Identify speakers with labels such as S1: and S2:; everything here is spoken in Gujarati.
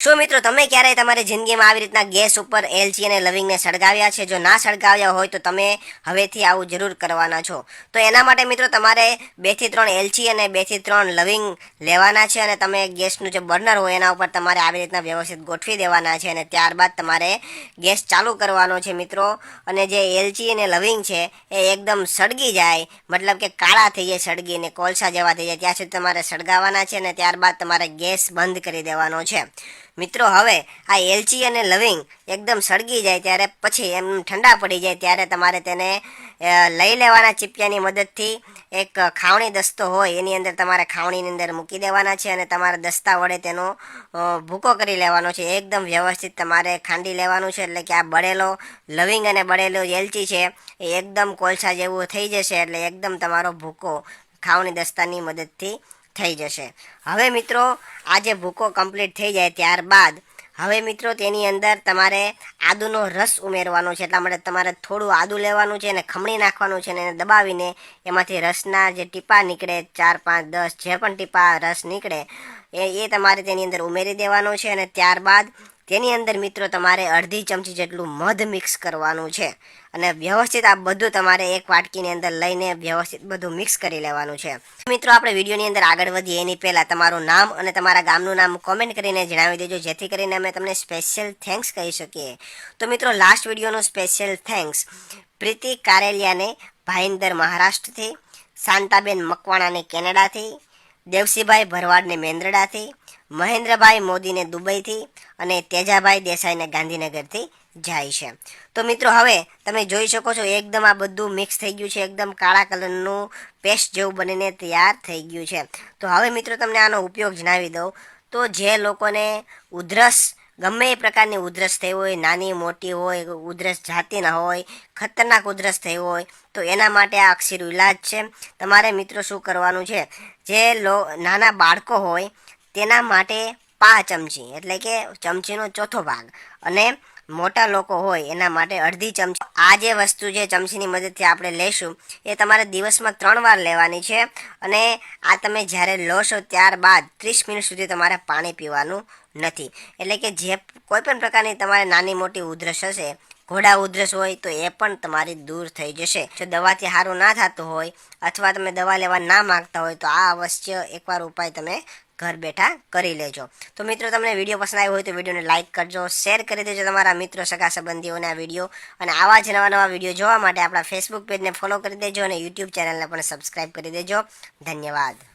S1: શું મિત્રો, તમે ક્યારેય તમારી જિંદગીમાં આવી રીતના ગેસ ઉપર એલચી અને લવિંગને સળગાવ્યા છે? જો ના સળગાવ્યા હોય તો તમે હવેથી આવું જરૂર કરવાના છો. તો એના માટે મિત્રો, તમારે બેથી ત્રણ એલચી અને બેથી ત્રણ લવિંગ લેવાના છે અને તમે ગેસનું જે બર્નર હોય એના ઉપર તમારે આવી રીતના વ્યવસ્થિત ગોઠવી દેવાના છે અને ત્યારબાદ તમારે ગેસ ચાલુ કરવાનો છે મિત્રો. અને જે એલચી અને લવિંગ છે, એ એકદમ સળગી જાય. મતલબ કે કાળા થઈ જાય સળગીને, કોલસા જેવા થઈ જાય. ત્યાં સુધી તમારે સળગાવવાના છે અને ત્યારબાદ તમારે ગેસ બંધ કરી દેવાનો છે. મિત્રો, હવે આ એલચી અને લવિંગ એકદમ સળગી જાય ત્યારે પછી એમ ઠંડા પડી જાય ત્યારે તમારે તેને લઈ લેવાના ચીપિયાની મદદથી. એક ખાવણી દસ્તો હોય એની અંદર તમારે ખાવણીની અંદર મૂકી દેવાના છે અને તમારે દસ્તા વડે તેનો ભૂકો કરી લેવાનો છે. એકદમ વ્યવસ્થિત તમારે ખાંડી લેવાનું છે એટલે કે આ બળેલો લવિંગ અને બળેલો એલચી છે એ એકદમ કોલસા જેવું થઈ જશે એટલે એકદમ તમારો ભૂકો ખાવણી દસ્તાની મદદથી થઈ જશે. હવે મિત્રો, આજે ભૂકો કમ્પ્લીટ થઈ જાય ત્યારબાદ, હવે મિત્રો તેની અંદર તમારે આદુનો રસ ઉમેરવાનો છે. એટલા માટે તમારે થોડું આદુ લેવાનું છે અને ખમણી નાખવાનું છે અને દબાવીને એમાંથી રસના જે ટીપા નીકળે, ચાર, પાંચ, દસ, જે પણ ટીપા રસ નીકળે, એ એ તમારે તેની અંદર ઉમેરી દેવાનો છે અને ત્યારબાદ તેની અંદર મિત્રો તમારે અડધી ચમચી જેટલું મધ મિક્સ કરવાનું છે. અને વ્યવસ્થિત આ બધું તમારે એક વાટકીની અંદર લઈને વ્યવસ્થિત બધું મિક્સ કરી લેવાનું છે. મિત્રો, આપણે વિડીયોની અંદર આગળ વધીએ એની પહેલાં તમારું નામ અને તમારા ગામનું નામ કોમેન્ટ કરીને જણાવી દેજો, જેથી કરીને અમે તમને સ્પેશિયલ થેન્ક્સ કહી શકીએ. તો મિત્રો લાસ્ટ વિડીયોનો સ્પેશિયલ થેન્ક્સ પ્રીતિ કારેલિયાને ભાઈંદર મહારાષ્ટ્રથી, શાંતાબેન મકવાણાને કેનેડાથી, દેવસીભાઈ ભરવાડને મેંદરડાથી મહેન્દ્રભાઈ મોદીને દુબઈથી અને તેજાભાઈ દેસાઈને ગાંધીનગરથી જાય છે. તો મિત્રો હવે તમે જોઈ શકો છો એકદમ આ બધું મિક્સ થઈ ગયું છે. એકદમ કાળા કલરનું પેસ્ટ જેવું બનીને તૈયાર થઈ ગયું છે. તો હવે મિત્રો તમને આનો ઉપયોગ જણાવી દઉં. તો જે લોકોને ઉધરસ, ગમે એ પ્રકારની ઉધરસ થઈ હોય, નાની, મોટી હોય, ઉધરસ જાતી ના હોય, ખતરનાક ઉધરસ થઈ હોય, તો એના માટે આ અક્ષીરું ઇલાજ છે. તમારે મિત્રો શું કરવાનું છે? જે લો, નાના બાળકો હોય તેના માટે પા ચમચી, એટલે કે ચમચીનો ચોથો ભાગ. અને મોટા લોકો હોય એના માટે અડધી ચમચી. આ જે વસ્તુ છે ચમચીની મદદથી આપણે લેશું, એ તમારે દિવસમાં ત્રણ વાર લેવાની છે. અને આ તમે જ્યારે લો છો ત્યારબાદ ત્રીસ મિનિટ સુધી તમારે પાણી પીવાનું નથી. એટલે કે જે કોઈ પણ પ્રકારની તમારે નાની મોટી ઉધરસ હશે, ઘોડા ઉધરસ હોય તો એ પણ તમારી દૂર થઈ જશે. જો દવાથી સારું ના થતું હોય અથવા તમે દવા લેવા ના માગતા હોય તો આ અવશ્ય એકવાર ઉપાય તમે ઘર બેઠા કરી લેજો. તો મિત્રો, તમને વીડિયો પસંદ આવ્યો હોય તો વિડીયોને લાઇક કરજો શેર કરી દેજો તમારા મિત્રો, સગા સંબંધીઓને આ વીડિયો. અને આવા જ નવા નવા વીડિયો જોવા માટે આપણા ફેસબુક પેજને ફોલો કરી દેજો અને યુટ્યુબ ચેનલને પણ સબસ્ક્રાઈબ કરી દેજો. ધન્યવાદ.